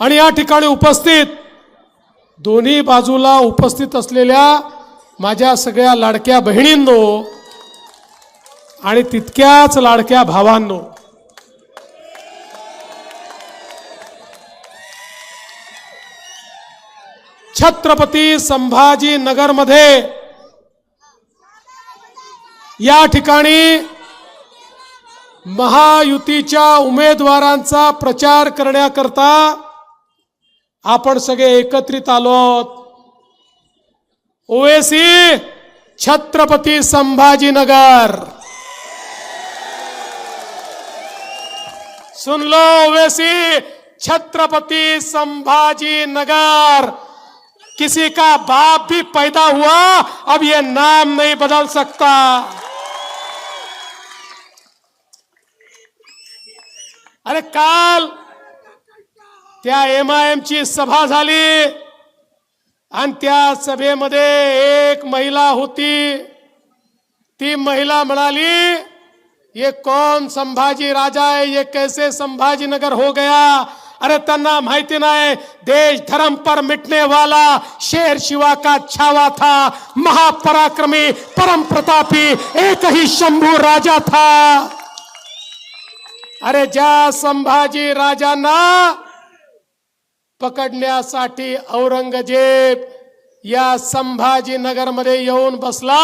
आणि या ठिकाणी उपस्थित दोन्ही बाजूला उपस्थित असलेल्या माझ्या सगळ्या लाडक्या बहिणींनो आणि तितक्याच लाडक्या भावांनो. छत्रपती संभाजी नगरमध्ये या ठिकाणी महायुतीच्या उमेदवारांचा प्रचार करण्याकरता आपण सगळे एकत्रित आलो आहोत ओवेसी छत्रपती संभाजीनगर सुन लो ओवेसी छत्रपति संभाजी नगर। किसी का बाप भी पैदा हुआ, अब ये नाम नहीं बदल सकता। अरे काल त्या एम आय ची सभा झाली. आणि त्या सभेमध्ये एक महिला होती. ती महिला म्हणाली ये कौन संभाजी राजा आहे ये कैसे संभाजी नगर हो गया? अरे त्यांना माहिती नाही. देश धर्म पर मिटने वाला शेर शिवा का छावा था? महापराक्रमी परम प्रतापी एक ही शंभू राजा था। अरे ज्या संभाजी राजांना पकडण्यासाठी औरंगजेब या संभाजीनगरमध्ये येऊन बसला.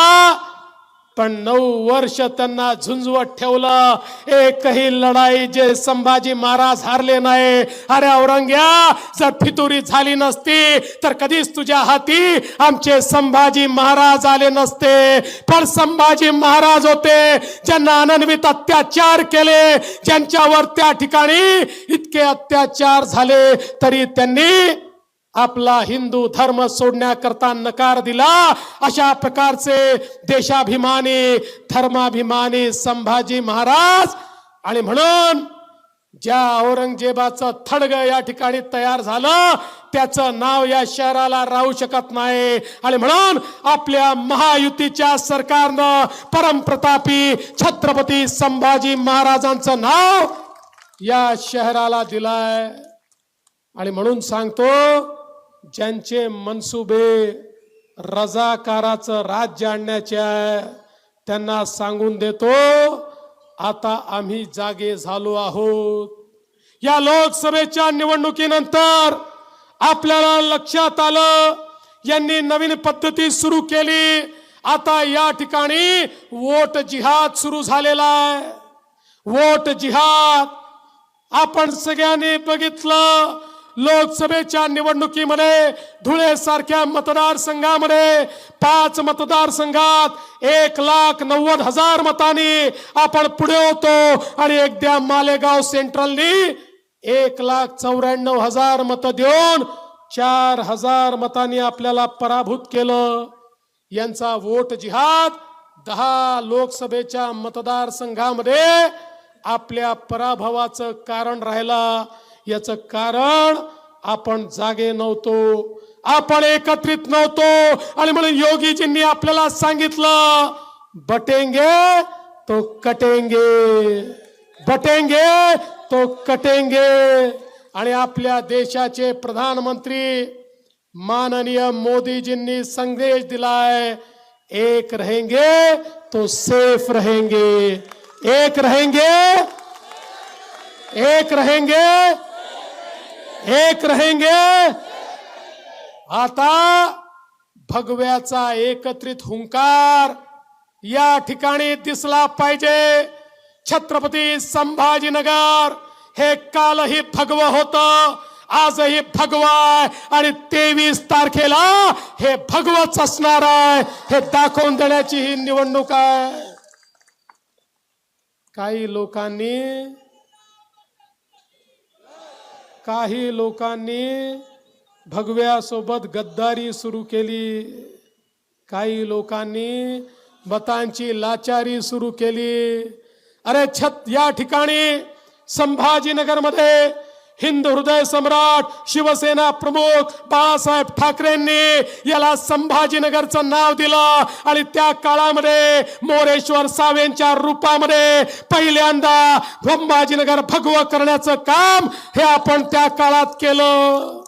पण नऊ वर्ष त्यांना झुंजवत ठेवलं. एकही लढाई जे संभाजी महाराज हारले नाही. अरे औरंग्या जर फितुरी झाली नसती तर कधीच तुझ्या हाती आमचे संभाजी महाराज आले नसते. पण संभाजी महाराज होते ज्यांना अनन्वित अत्याचार केले ज्यांच्यावर त्या ठिकाणी इतके अत्याचार झाले तरी त्यांनी आपला हिंदू धर्म सोडण्याकरता नकार दिला. अशा प्रकारचे देशाभिमानी धर्माभिमानी संभाजी महाराज आणि म्हणून ज्या औरंगजेबाचं थडग या ठिकाणी तयार झालं त्याचं नाव या शहराला राहू शकत नाही. आणि म्हणून आपल्या महायुतीच्या सरकारनं परमप्रतापी छत्रपती संभाजी महाराजांचं नाव या शहराला दिलाय. आणि म्हणून सांगतो ज्यांचे मनसुबे रजाकाराचं राज्य आणण्याचे आहे त्यांना सांगून देतो आता आम्ही जागे झालो आहोत. या लोकसभेच्या निवडणुकीनंतर आपल्याला लक्षात आलं यांनी नवीन पद्धती सुरू केली. आता या ठिकाणी वोट जिहाद सुरू झालेला आहे. वोट जिहाद आपण सगळ्यांनी बघितलं लोकसभेच्या निवडणुकीमध्ये धुळे सारख्या मतदारसंघामध्ये पाच मतदारसंघात एक लाख नव्वद हजार मतांनी आपण पुढे होतो. आणि एकदा मालेगाव सेंट्रलनी एक लाख चौऱ्याण्णव हजार मतं देऊन चार हजार मतांनी आपल्याला पराभूत केलं. यांचा वोट जिहाद दहा लोकसभेच्या मतदारसंघामध्ये आपल्या पराभवाचं कारण राहिला. याचं कारण आपण जागे नव्हतो. आपण एकत्रित नव्हतो. आणि म्हणून योगीजींनी आपल्याला सांगितलं बटेंगे तो कटेंगे. बटेंगे तो कटेंगे. आणि आपल्या देशाचे प्रधानमंत्री माननीय मोदीजींनी संदेश दिलाय एक रहेंगे तो सेफ रहेंगे. एक रहेंगे एक रहेंगे एक रहेंगे। आता भगव्याचा एकत्रित हुंकार या ठिकाणी दिसला पाहिजे. छत्रपती संभाजीनगर हे कालही भगव होत आजही भगवा आहे आणि तेवीस तारखेला हे भगवच असणार आहे. हे दाखवून देण्याची ही निवडणूक आहे. काही लोकांनी काही लोकांनी भगव्यासोबत गद्दारी सुरू केली. काही लोकांनी मतांची लाचारी सुरू केली. अरे छत या ठिकाणी संभाजीनगरमध्ये हिंद हृदय सम्राट शिवसेना प्रमुख बाळासाहेब ठाकरेंनी याला संभाजीनगरचं नाव दिलं. आणि त्या काळामध्ये मोरेश्वर सावेंच्या रूपामध्ये पहिल्यांदा संभाजीनगर भगव करण्याचं काम हे आपण त्या काळात केलं.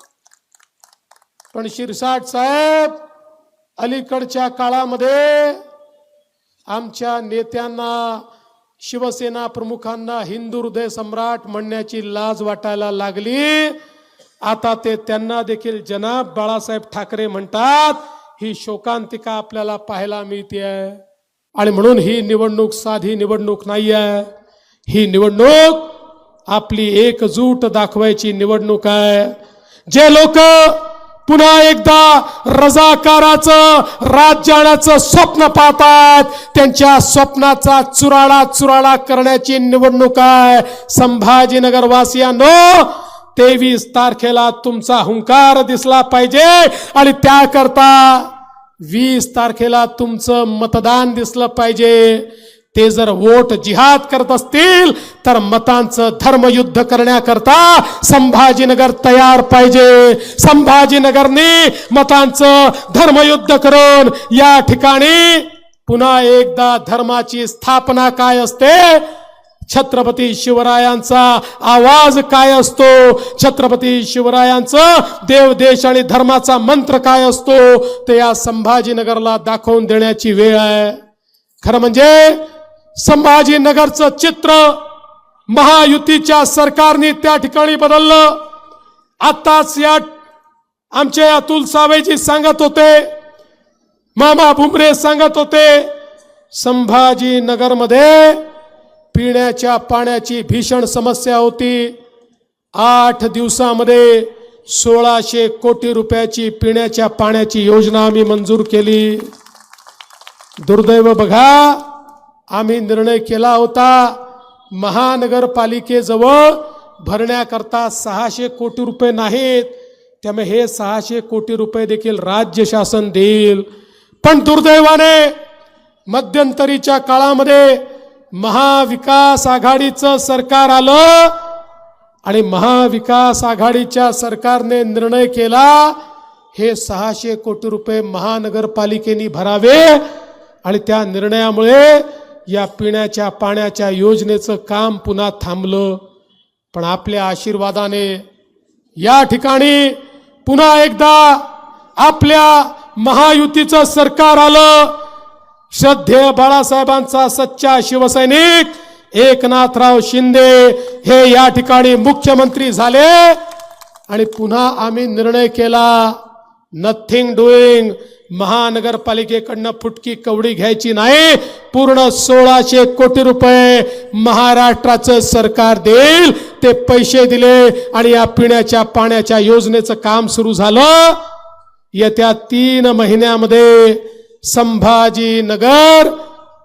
पण शिरसाट साहेब अलीकडच्या काळामध्ये आमच्या नेत्यांना शिवसेना प्रमुखांना हिंदू हृदय सम्राट म्हणण्याची लाज वाटायला लागली. आता ते त्यांना देखील जनाब बाळासाहेब ठाकरे म्हणतात ही शोकांतिका आपल्याला पाहायला मिळते आणि म्हणून ही निवडणूक साधी निवडणूक नाही आहे ही निवडणूक आपली एकजूट दाखवायची निवडणूक आहे. जे लोक पुन्हा एकदा रजाकाराचं राज्याण्याचं स्वप्न पाहतात. त्यांच्या स्वप्नाचा चुराळा चुराळा करण्याची निवडणूक आहे. संभाजीनगरवासियांनो तेवीस तारखेला तुमचा हुंकार दिसला पाहिजे. आणि त्याकरता वीस तारखेला तुमचं मतदान दिसलं पाहिजे. ते जर वोट जिहाद करत असतील तर मतांचं धर्मयुद्ध करण्याकरता संभाजीनगर तयार पाहिजे. संभाजीनगरने मतांचं धर्मयुद्ध करून या ठिकाणी पुन्हा एकदा धर्माची स्थापना काय असते? छत्रपती शिवरायांचा आवाज काय असतो? छत्रपती शिवरायांचं देव देश आणि धर्माचा मंत्र काय असतो? ते या संभाजीनगरला दाखवून देण्याची वेळ आहे. खरं म्हणजे संभाजीनगरचं चित्र महायुतीच्या सरकारने त्या ठिकाणी बदललं. आत्ताच या आमचे अतुल सावेजी सांगत होते मामा भुमरे सांगत होते संभाजीनगरमध्ये पिण्याच्या पाण्याची भीषण समस्या होती. आठ दिवसामध्ये सोळाशे कोटी रुपयाची पिण्याच्या पाण्याची योजना आम्ही मंजूर केली. दुर्दैव बघा आम्ही निर्णय केला होता महानगरपालिकेजवळ भरण्याकरता सहाशे कोटी रुपये नाहीत. त्यामुळे हे सहाशे कोटी रुपये देखील राज्य शासन देईल. पण दुर्दैवाने मध्यंतरीच्या काळामध्ये महाविकास आघाडीचं सरकार आलं आणि महाविकास आघाडीच्या सरकारने निर्णय केला हे सहाशे कोटी रुपये महानगरपालिकेने भरावे आणि त्या निर्णयामुळे या पिण्याच्या पाण्याच्या योजनेचं काम पुन्हा थांबलं. पण आपल्या आशीर्वादाने या ठिकाणी पुन्हा एकदा आपल्या महायुतीचं सरकार आलं. श्रद्धेय बाळासाहेबांचा सच्चा शिवसैनिक एकनाथराव शिंदे हे या ठिकाणी मुख्यमंत्री झाले. आणि पुन्हा आम्ही निर्णय केला. नथिंग डुईंग महानगरपालिकेकडनं फुटकी कवडी घ्यायची नाही. पूर्ण सोळाशे कोटी रुपये महाराष्ट्राचं सरकार देईल. ते पैसे दिले आणि या पिण्याच्या पाण्याच्या योजनेचं काम सुरू झालं. येत्या तीन महिन्यामध्ये संभाजीनगर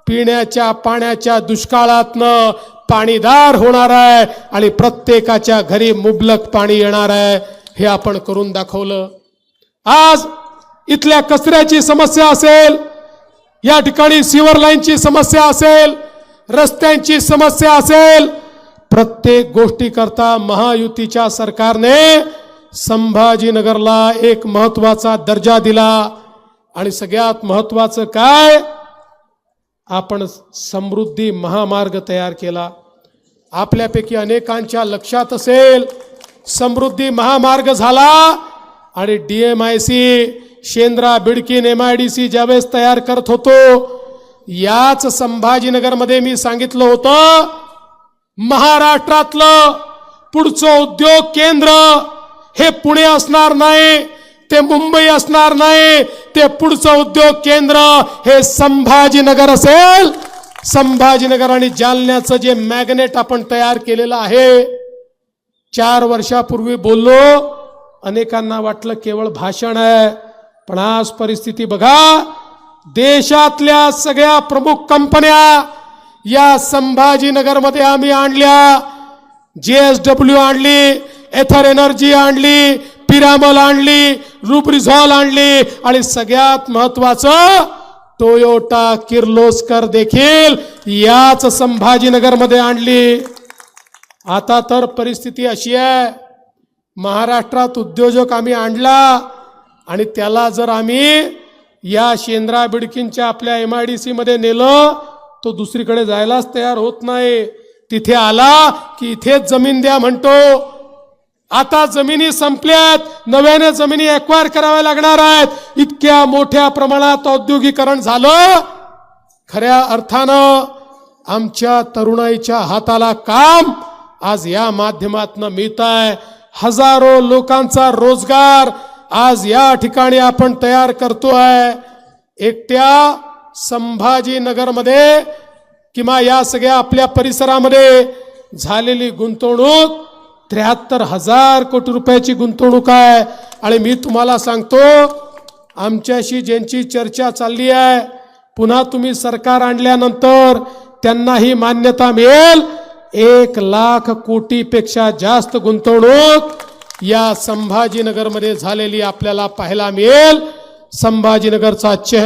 पिण्याच्या पाण्याच्या दुष्काळातनं पाणीदार होणार आहे आणि प्रत्येकाच्या घरी मुबलक पाणी येणार आहे. हे आपण करून दाखवलं. आज इथल्या कचऱ्याची समस्या असेल या ठिकाणी सिवर लाईनची समस्या असेल रस्त्यांची समस्या असेल प्रत्येक गोष्टी करता महायुतीच्या सरकारने संभाजीनगरला एक महत्त्वाचा दर्जा दिला. आणि सगळ्यात महत्वाचं काय? आपण समृद्धी महामार्ग तयार केला. आपल्यापैकी अनेकांच्या लक्षात असेल समृद्धी महामार्ग झाला आणि D M I C Shendra Bidkin M I D C ज्यावेळेस तयार करत होतो याच संभाजीनगरमध्ये मी सांगितलं होतं महाराष्ट्रातलं पुढचं उद्योग केंद्र हे पुणे असणार नाही ते मुंबई असणार नाही ते पुढचं उद्योग केंद्र हे संभाजीनगर असेल. संभाजीनगर आणि जालन्याचं जे मॅग्नेट आपण तयार केलेलं आहे चार वर्षापूर्वी बोललो अनेकांना वाटलं केवळ भाषण आहे. पण आज परिस्थिती बघा देशातल्या सगळ्या प्रमुख कंपन्या या संभाजीनगरमध्ये आम्ही आणल्या. जेएसडब्ल्यू आणली एथर एनर्जी आणली पिरामल आणली रुब्रिझॉल आणली आणि सगळ्यात महत्वाचं टोयोटा किर्लोस्कर देखील याच संभाजीनगरमध्ये आणली. आता तर परिस्थिती अशी आहे महाराष्ट्रात उद्योजक आम्ही आणला आणि त्याला जर आम्ही या शेंद्रा बिडकींच्या आपल्या एम आय डी सीमध्ये नेलं तो दुसरीकडे जायलाच तयार होत नाही. तिथे आला की इथेच जमीन द्या म्हणतो. आता जमिनी संपल्यात नव्याने जमिनी एक्वायर कराव्या लागणार आहेत. इतक्या मोठ्या प्रमाणात औद्योगिकरण झालं. खऱ्या अर्थानं आमच्या तरुणाईच्या हाताला काम आज या माध्यमातून मिळत आहे हजारो लोकांचा रोजगार आज या ठिकाणी आपण तयार करतोय एकट्या संभाजीनगरमध्ये किंवा या सगळ्या आपल्या परिसरामध्ये झालेली गुंतवणूक त्र्याहत्तर हजार कोटी रुपयाची गुंतवणूक आहे. आणि मी तुम्हाला सांगतो आमच्याशी ज्यांची चर्चा चालली आहे पुन्हा तुम्ही सरकार आणल्यानंतर त्यांनाही मान्यता मिळेल. एक लाख कोटीपेक्षा जास्त गुंतवणूक या संभाजीनगरमध्ये झालेली आपल्याला पाहायला मिळेल. संभाजीनगरचा चेहरा